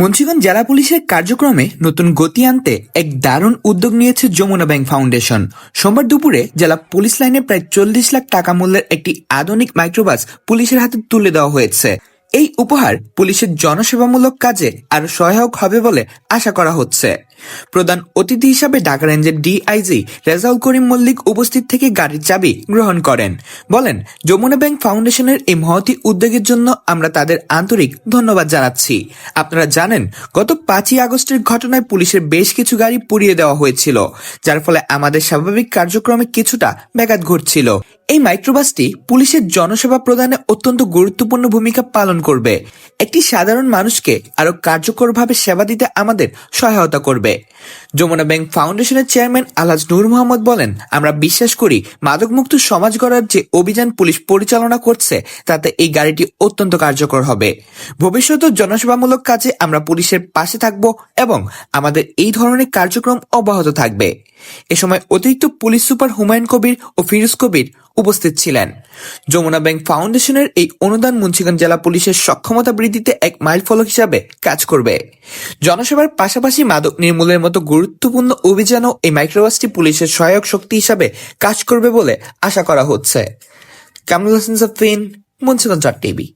মুন্সিগঞ্জ জেলা পুলিশের কার্যক্রমে নতুন গতি আনতে এক দারুণ উদ্যোগ নিয়েছে যমুনা ব্যাংক ফাউন্ডেশন। সোমবার দুপুরে জেলা পুলিশ লাইনে প্রায় চল্লিশ লাখ টাকা মূল্যের একটি আধুনিক মাইক্রোবাস পুলিশের হাতে তুলে দেওয়া হয়েছে। এই উপহার পুলিশের জনসেবামূলক কাজে আরও সহায়ক হবে বলে আশা করা হচ্ছে। প্রধান অতিথি হিসাবে ঢাকা রেঞ্জের ডিআইজি রেজাউল করিম মল্লিক উপস্থিত থেকে গাড়ির চাবি গ্রহণ করেন। বলেন, যমুনা ব্যাংক ফাউন্ডেশনের এই মহতি উদ্যোগের জন্য আমরা তাদের আন্তরিক ধন্যবাদ জানাচ্ছি। আপনারা জানেন, গত পাঁচই আগস্টের ঘটনায় পুলিশের বেশ কিছু গাড়ি পুড়িয়ে দেওয়া হয়েছিল, যার ফলে আমাদের স্বাভাবিক কার্যক্রমে কিছুটা ব্যাঘাত ঘটছিল। এই মাইক্রোবাসটি পুলিশের জনসেবা প্রদানে অত্যন্ত গুরুত্বপূর্ণ ভূমিকা পালন করবে। একটি সাধারণ মানুষকে আরও কার্যকরভাবে সেবা দিতে আমাদের সহায়তা করবে। যমুনা ব্যাংক ফাউন্ডেশনের চেয়ারম্যান আলহাজ নূর মোহাম্মদ বলেন, আমরা বিশ্বাস করি মাদকমুক্ত সমাজ গড়ার যে অভিযান পুলিশ পরিচালনা করছে, তাতে এই গাড়িটি অত্যন্ত কার্যকর হবে। ভবিষ্যতেও জনসেবামূলক কাজে আমরা পুলিশের পাশে থাকব এবং আমাদের এই ধরনের কার্যক্রম অব্যাহত থাকবে। এ সময় অতিরিক্ত পুলিশ সুপার হুমায়ুন কবির ও ফিরোজ কবির উপস্থিত ছিলেন। যমুনা ব্যাংক ফাউন্ডেশনের এই অনুদান মুন্সিগঞ্জ জেলা পুলিশের সক্ষমতা বৃদ্ধিতে এক মাইল ফলক হিসাবে কাজ করবে। জনসেবার পাশাপাশি মাদক নির্মূলের মতো গুরুত্বপূর্ণ অভিযানও এই মাইক্রোবাসটি পুলিশের সহায়ক শক্তি হিসাবে কাজ করবে বলে আশা করা হচ্ছে। কামরুল হাসান সাফিন মুন্সিগঞ্জ টিভি।